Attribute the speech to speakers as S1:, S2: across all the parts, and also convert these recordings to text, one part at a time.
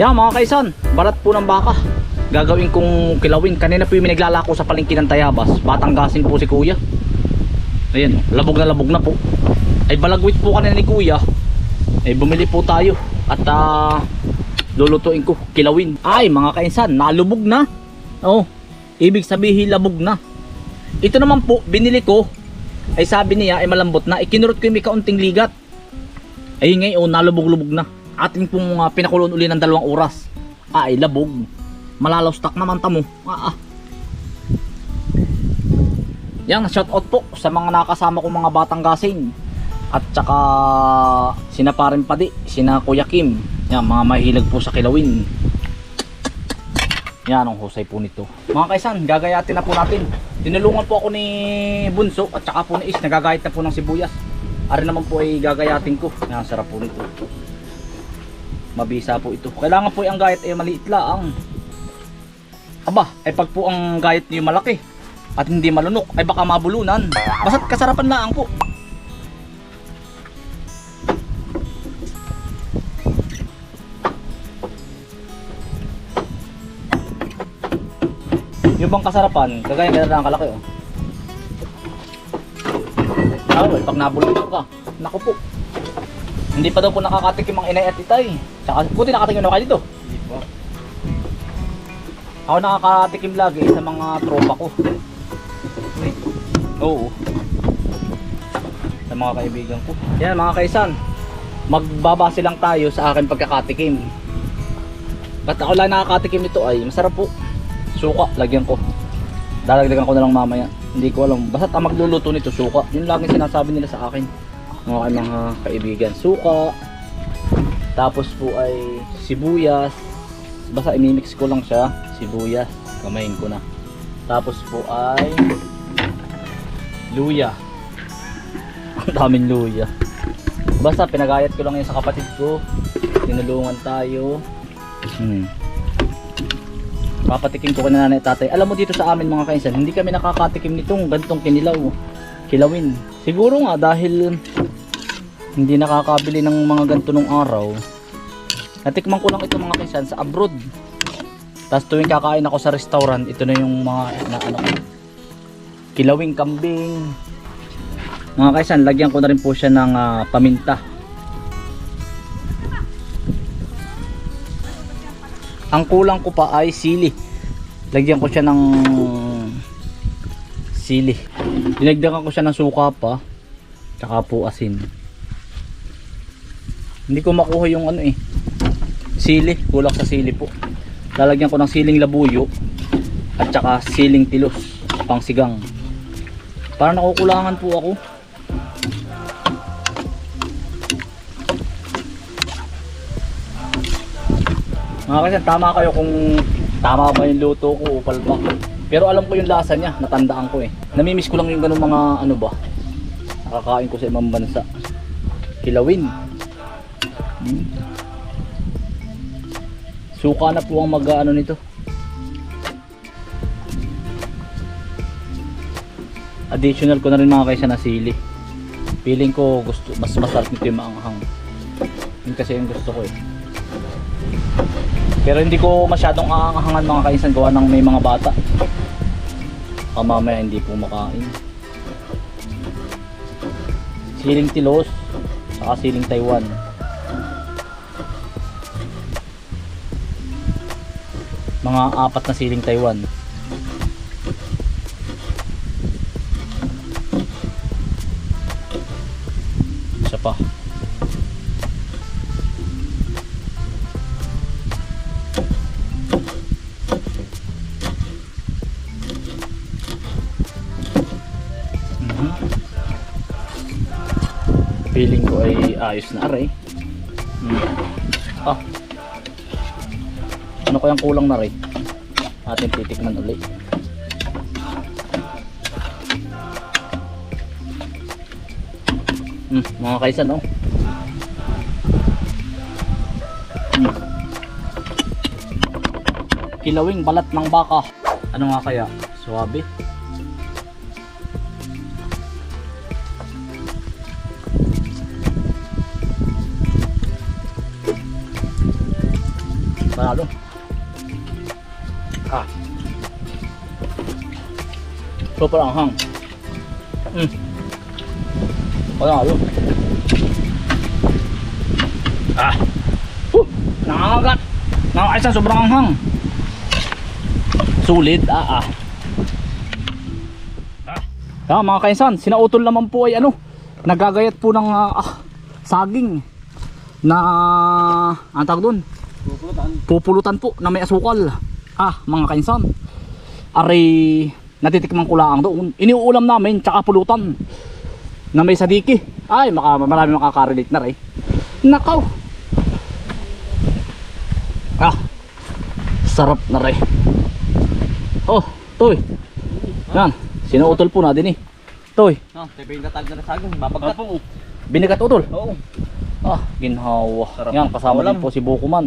S1: Yan mga kaisan, balat po ng baka. Gagawin kong kilawin. Kanina po yung naglalako sa palengke ng Tayabas. Batanggasin po si kuya. Ayan, labog na labog na po. Ay balagwit po kanina ni kuya. Ay bumili po tayo. At ah, lulutuin ko, kilawin. Ay mga kaisan, nalubog na. Oh, ibig sabihin labog na. Ito naman po, binili ko. Ay sabi niya ay malambot na. Ikinurot ko yung may kaunting ligat. Ay ngayon, nalubog-lubog na. Ating pong uh, pinakulon uli ng dalawang oras. Ay, labog. Malalaw naman tamo. Ah, ah. Yan, shout out po sa mga nakasama kong mga batang gasing. At saka sina parin padi, sina Kuya Kim. Yan, mga mahilig po sa kilawin. Yan ang husay po nito. Mga kaisan, gagayatin na po natin. Tinulungan po ako ni Bunso at saka po ni Is, nagagayat na po ng sibuyas. Ari naman po ay gagayatin ko. Yan, sarap po nito. Mabisa po ito. Kailangan po ang gayat ay maliit lang. Aba, ay pag po ang gayat niyo malaki at hindi malunok, ay baka mabulunan. Basta't kasarapan lang po. Yung bang kasarapan, kagaya ganun lang kalaki oh. Well, pag nabulunan ka, naku po. Hindi pa daw po nakakatikim ang inay at itay. Tsaka, buti nakatikim na kayo dito. Ako nakakatikim lagi sa mga tropa ko. Oo. Sa mga kaibigan ko. Yan mga kaisan. Magbabase lang tayo sa akin pagkakatikim. At ako lang nakakatikim nito ay masarap po. Suka, lagyan ko. Dadagdagan ko na lang mamaya. Hindi ko alam. Basta ang magluluto nito suka. Yun lang yung sinasabi nila sa akin. Mga mga kaibigan. Suka. Tapos po ay sibuyas. Basta imimix ko lang siya. Sibuyas. Kamayin ko na. Tapos po ay luya. Ang daming luya. Basta pinagayat ko lang yun sa kapatid ko. Tinulungan tayo. Hmm. Papatikim ko kay nanay at tatay. Alam mo dito sa amin mga kainsan, hindi kami nakakatikim nitong gantong kinilaw. Kilawin. Siguro nga dahil hindi nakakabili ng mga ganito nung araw. Natikman ko lang ito mga kainsan sa abroad. Tapos tuwing kakain ako sa restaurant, ito na yung mga na, ano, kilawing kambing. Mga kaisan, lagyan ko na rin po siya ng ah, paminta. Ang kulang ko pa ay sili. Lagyan ko siya ng sili. Dinagdagan ko siya ng suka pa. Tsaka po asin. Hindi ko makuha yung ano eh. Sili. Kulang sa sili po. Lalagyan ko ng siling labuyo. At tsaka siling tilos. Pang sigang. Para nakukulangan po ako. Mga kasi tama kayo kung tama ba yung luto ko o palpak. Pero alam ko yung lasa niya, natandaan ko eh. Namimiss ko lang yung ganung mga ano ba. Nakakain ko sa ibang bansa. Kilawin. Suka na po ang mag ano nito. Additional ko na rin mga kaysa na sili. Feeling ko gusto mas masarap nito yung maanghang. Yun kasi yung gusto ko eh. Pero hindi ko masyadong aangahangan mga kainsan gawa ng may mga bata. Baka mamaya hindi po makain. Siling tilos, saka siling Taiwan. Mga apat na siling Taiwan. Isa pa. Mhm. Feeling ko ay ayos na aray. Hmm. Ah. Ano kayang kulang na rin? Ating titikman ulit. Hmm, mga kaisan oh. Hmm. Kilawing balat ng baka. Ano nga kaya? Suwabe? Ah. Super ang hang. Mm. Panalo. Ah. Huh. Nangangagat. Nangangagat sobrang anghang. Sulit. Ah ah. Ah, mga kainsan, sinautol naman po ay ano, nagagayat po ng ah, ah, saging na ang tawag doon,
S2: Pupulutan.
S1: pupulutan po na may asukal. Ah, mga kainsan. Aray, natitikman ko lang doon. Iniuulam namin, tsaka pulutan na may sadiki. Ay, maka, marami makakarelate na rin. Nakaw. Ah, sarap na rin. Oh, toy. Yan, sinuutol po natin eh. Toy,
S2: yung tatag na saging. Babagkat. Opo.
S1: binigat utol.
S2: Oo.
S1: Ah, ginhawa. Yan, kasama din po si Bukuman.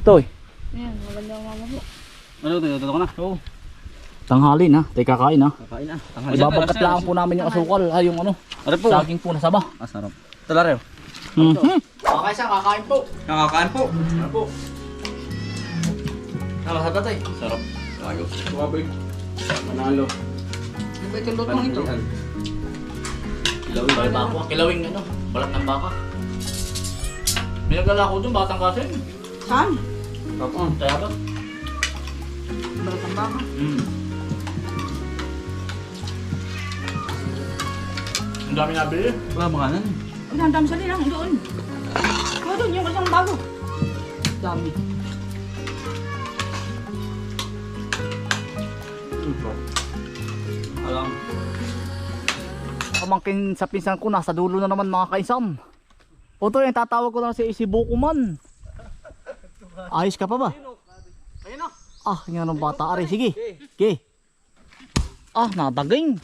S1: Toy,
S3: Ayan, magandang mama po.
S2: Ano, tayo ka na. Oo.
S1: tanghali na. Tayo kakain ha.
S2: Kakain na.
S1: Ibabagkat lang po namin yung asukal. Ay, yung ano,
S2: Ano po?
S1: saging po na saba.
S2: Ah, sarap. Talaro.
S1: Mhm. Okay, sa kakain po.
S2: Nakakain po.
S1: Ano po? Ano sa tatay?
S2: Sarap. Ayos. Suwaboy. Manalo.
S3: Ano ba itong lutong ito?
S1: Kilawing baka. Kilawing ano, balat ng baka. May naglalako dun, batang kasi.
S3: Saan?
S2: Oo.
S1: Kaya ba?
S3: Balat ang.
S1: Hmm. Dami nabili.
S2: Wala makanan.
S3: Ang handam sa linang, doon. O, doon, yung isang bago. Dami.
S2: Alam.
S1: Pamangkin sa pinsan ko, nasa dulo na naman mga kaisam. O to, yung tatawag ko na si si Bukuman. Ayos ka pa ba?
S2: Na.
S1: Ah, yan ang bata. Ari, sige. Sige. Ah, nadaging.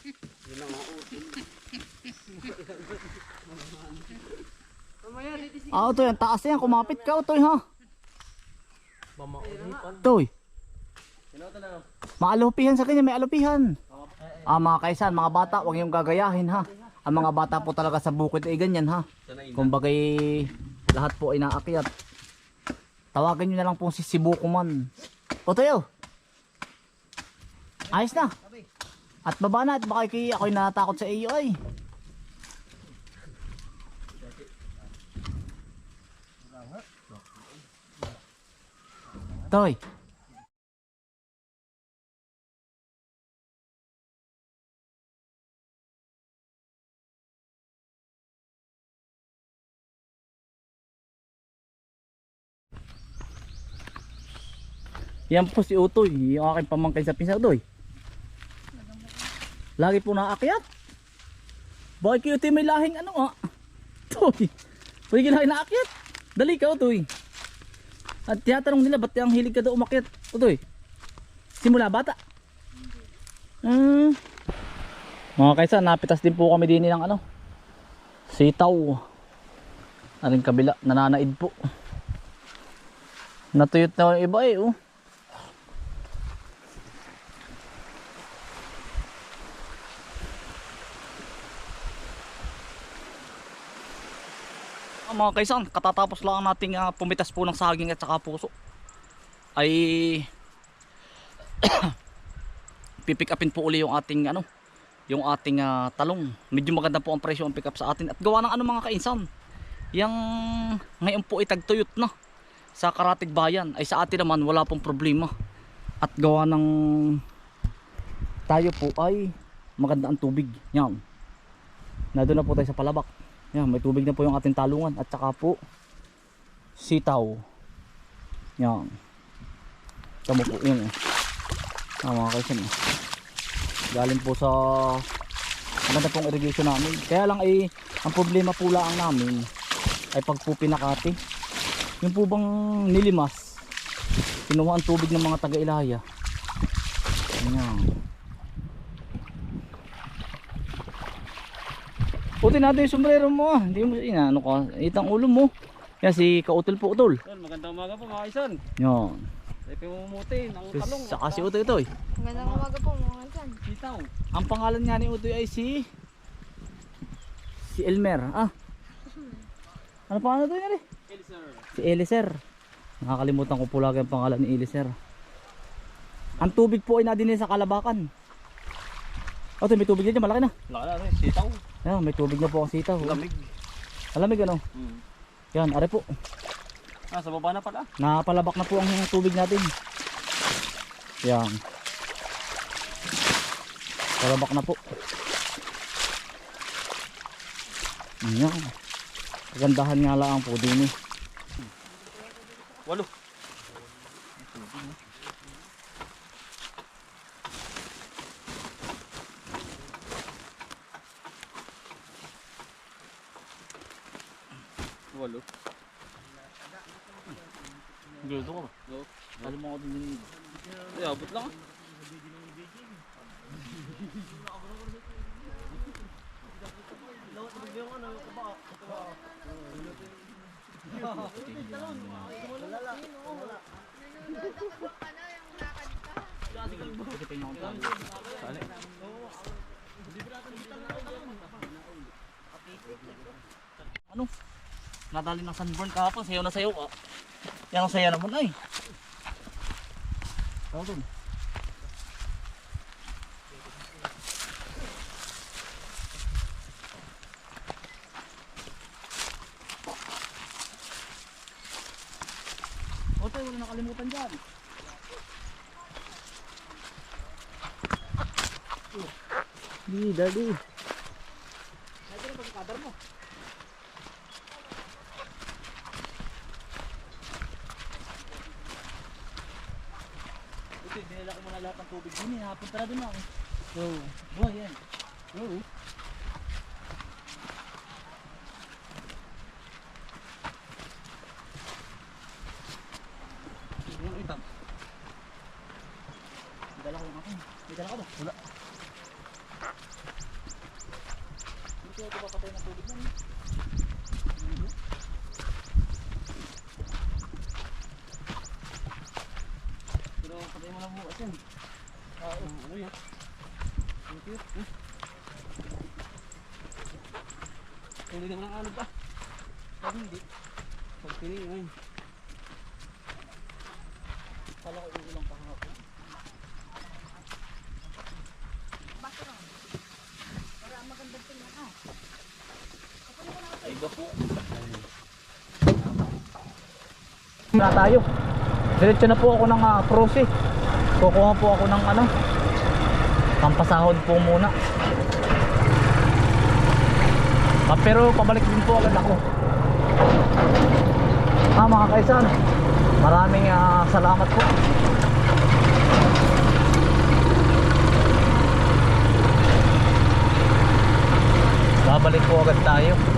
S1: Ah, ito yan. Taas yan. Kumapit ka, Utoy, ha? Utoy. Maalupihan sa kanya. May alupihan. Ah, mga kaisan, mga bata, huwag niyong gagayahin, ha? Ang mga bata po talaga sa bukid ay ganyan, ha? Kumbagay, lahat po ay naakyat. Tawagan nyo na lang po si Sibukuman. Utoy, oh. Ayos na. At baba na at baka kay ako'y natakot sa iyo ay. Toy. Yan po si Utoy, yung aking pamangkin sa pinsa Utoy. Lagi po naakyat. Bakit kayo Utoy may lahing ano nga? Utoy, pwede kayo lahing naakyat. Dali ka Utoy. At tiyatanong nila, ba't ang hilig ka daw umakyat? Utoy, simula bata. Hmm. Mga kaysa, napitas din po kami din ng ano, sitaw. Aring kabila, nananaid po. Natuyot na yung iba eh, oh. Mga kaisan, katatapos lang nating ah, pumitas po ng saging at saka puso. Ay pipick upin po uli yung ating ano, yung ating ah, talong. Medyo maganda po ang presyo ang pick up sa atin at gawa ng ano mga kainsan. Yang ngayon po itagtuyot na sa Karatig Bayan ay sa atin naman wala pong problema. At gawa ng tayo po ay maganda ang tubig. Yan. Nandun na po tayo sa palabak. Yan, may tubig na po yung ating talungan at saka po sitaw. Yan. Tama po yun eh. Ah, mga kaisan eh. Galing po sa maganda pong irrigation namin. Kaya lang ay ang problema po lang namin ay pag po pinakati. Yung po bang nilimas kinuha ang tubig ng mga taga-ilaya. Yan. Puti natin yung sombrero mo ah. Hindi mo inaano ka. Itang ulo mo. Yan si Kautol po Utol.
S2: Tol, magandang umaga po mga kaisan.
S1: Yan.
S2: Tayo pumumuti ng talong.
S1: Saka si Utoy Utoy.
S3: Magandang umaga po mga kansan.
S2: Sitaw.
S1: Ang pangalan niya ni Utoy ay si si Elmer. Ah. Ano pangalan to niya rin?
S2: Elser.
S1: Si Eliser. Nakakalimutan ko po lagi ang pangalan ni Ili, sir. Ang tubig po ay nadine sa Kalabakan. Oh, ito, may tubig din dyan, malaki na.
S2: Laka na rin, sitaw.
S1: Ayan, may tubig na po ang sitaw.
S2: Lamig.
S1: Alamig ano?
S2: Hmm.
S1: Yan, are po.
S2: Ah, sa baba na pala.
S1: Napalabak na po ang tubig natin. Yan. Palabak na po. Yan. Kagandahan nga lang po din eh.
S2: Walo. Walo.
S1: Gusto ko ba?
S2: No.
S1: Alam mo ako din
S2: Ay, abot lang. ah.
S1: Ano? Nadali ng sunburn kahapon, sayo na sayo ka. Yan ang saya naman ay. Tawag dun. Otoy, wala nakalimutan dyan. Di, daddy. Ito na pagkakadar mo. Ito, dinala ko muna lahat ng tubig din. eh. Napunta na dun ako. So, oh, yan. Oo.
S2: Yung.
S1: May dala ko. May dala ka ba? Wala. Hindi kaya ito papatay ng tubig lang.
S2: Oo, ano yan?
S1: Thank you.
S2: Tuloy naman ang alog pa.
S1: Pag hindi,
S2: Pag tiningin.
S1: pala ko ulang kahapon. Ay, iba po. Na tayo. Diretso na po ako ng uh, prosi. Kukuha po ako ng ano, pampasahod po muna. Ah, pero pabalik din po agad ako. Ah, mga kaisan, maraming ah, salamat po. Babalik po agad tayo.